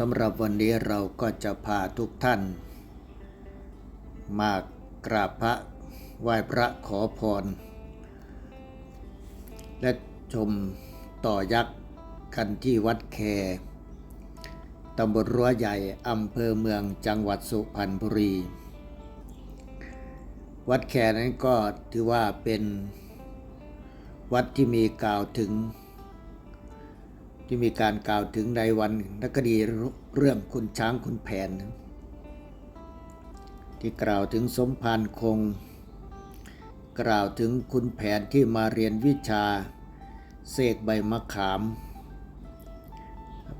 สำหรับวันนี้เราก็จะพาทุกท่าน มากราบพระไหว้พระขอพร และชมต่อยักษ์กันที่วัดแคตำบลรั้วใหญ่อำเภอเมืองจังหวัดสุพรรณบุรี วัดแคนั้นก็ถือว่าเป็นวัดที่มีกล่าวถึง ที่มีการกล่าวถึงในวันนักคดีเรื่องคุณช้างคุณแผน ที่กล่าวถึงสมภารคง กล่าวถึงคุณแผนที่มาเรียนวิชาเสกใบมะขาม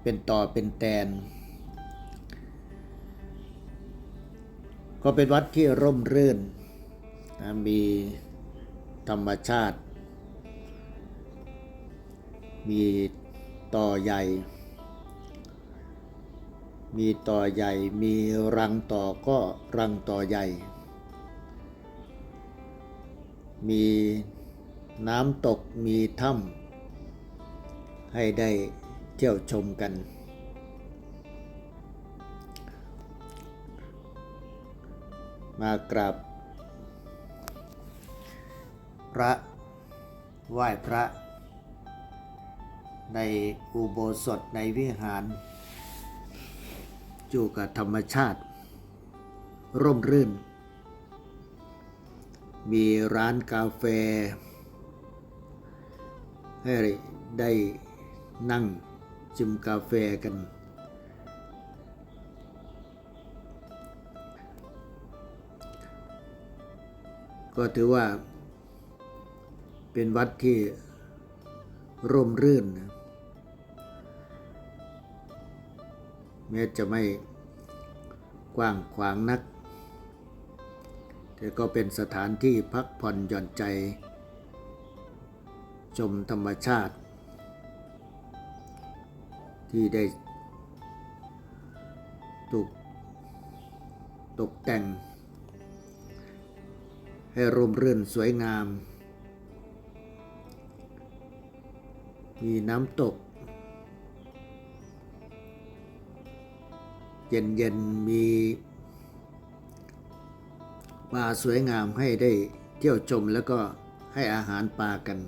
เป็นต่อเป็นแตน ก็เป็นวัดที่ร่มรื่น มีธรรมชาติ มี ต่อใหญ่ มีต่อใหญ่ มีรังต่อก็รังต่อใหญ่ มีน้ำตกมีถ้ำให้ได้เที่ยวชมกัน มากราบพระไหว้พระ ในอุโบสถในวิหาร อยู่กับธรรมชาติ ร่มรื่น มีร้านกาแฟ ให้ได้นั่งจิมกาแฟกัน ก็ถือว่าเป็นวัดที่ ร่มรื่นนะแม้จะไม่กว้างขวางนัก แต่ก็เป็นสถานที่พักผ่อนหย่อนใจ ชมธรรมชาติ ที่ได้ถูกตกแต่ง ให้ร่มรื่นสวยงาม มีน้ำตก เย็นๆ มีปลาสวยงามให้ได้เที่ยวชมแล้วก็ให้อาหารปลากัน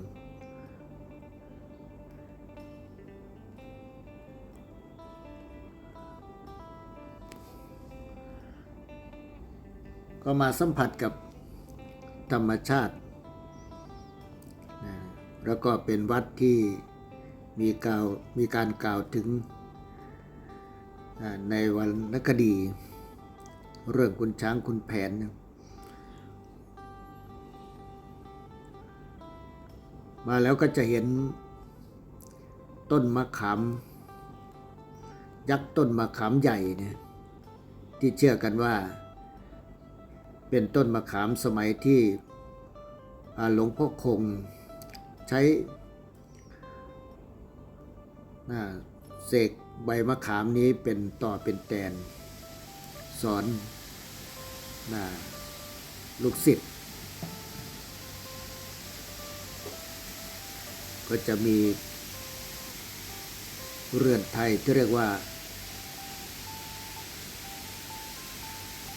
ก็มาสัมผัสกับธรรมชาติ แล้วก็เป็นวัดที่ มีกล่าวมีการกล่าวถึงในวันนักคดี เรื่องคุณช้างคุณแผน มาแล้วก็จะเห็นต้นมะขามยักษ์ต้นมะขามใหญ่เนี่ยที่เชื่อกันว่า เป็นต้นมะขามสมัยที่หลวงพ่อคงใช้ น่าเสกใบมะขามนี้เป็นต่อเป็นแตน สอนน่าลูกศิษย์ก็จะมีเรือนไทยที่เรียกว่า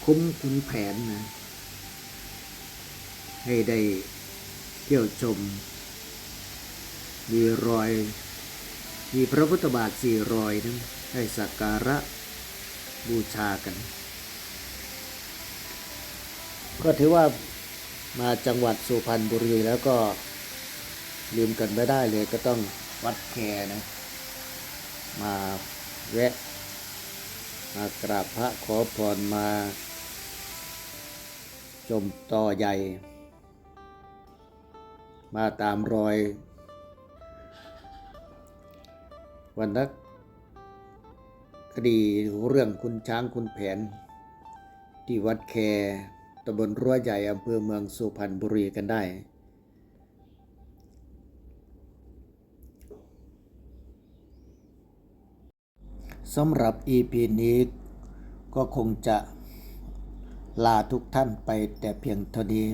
คุ้มคุณแผนนะ ให้ได้เที่ยวชม มีรอย มีพระพุทธบาทสี่รอยนั้นให้สักการะบูชากัน ก็ถือว่ามาจังหวัดสุพรรณบุรีแล้วก็ลืมกันไม่ได้เลยก็ต้องวัดแคนะ มาแวะ มากราบพระขอพรมา ชมต่อใหญ่ มาตามรอย วันนักคดีเรื่องคุณช้างคุณแผน ที่วัดแคตำบลรั้วใหญ่อำเภอเมืองสุพรรณบุรีกันได้ สำหรับ EP นี้ก็คงจะลาทุกท่านไปแต่เพียงเท่านี้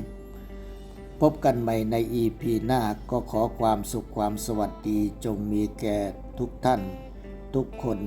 พบกันใหม่ในอีพีหน้าก็ขอความสุขความสวัสดีจงมีแก่ทุกท่าน ทุกคน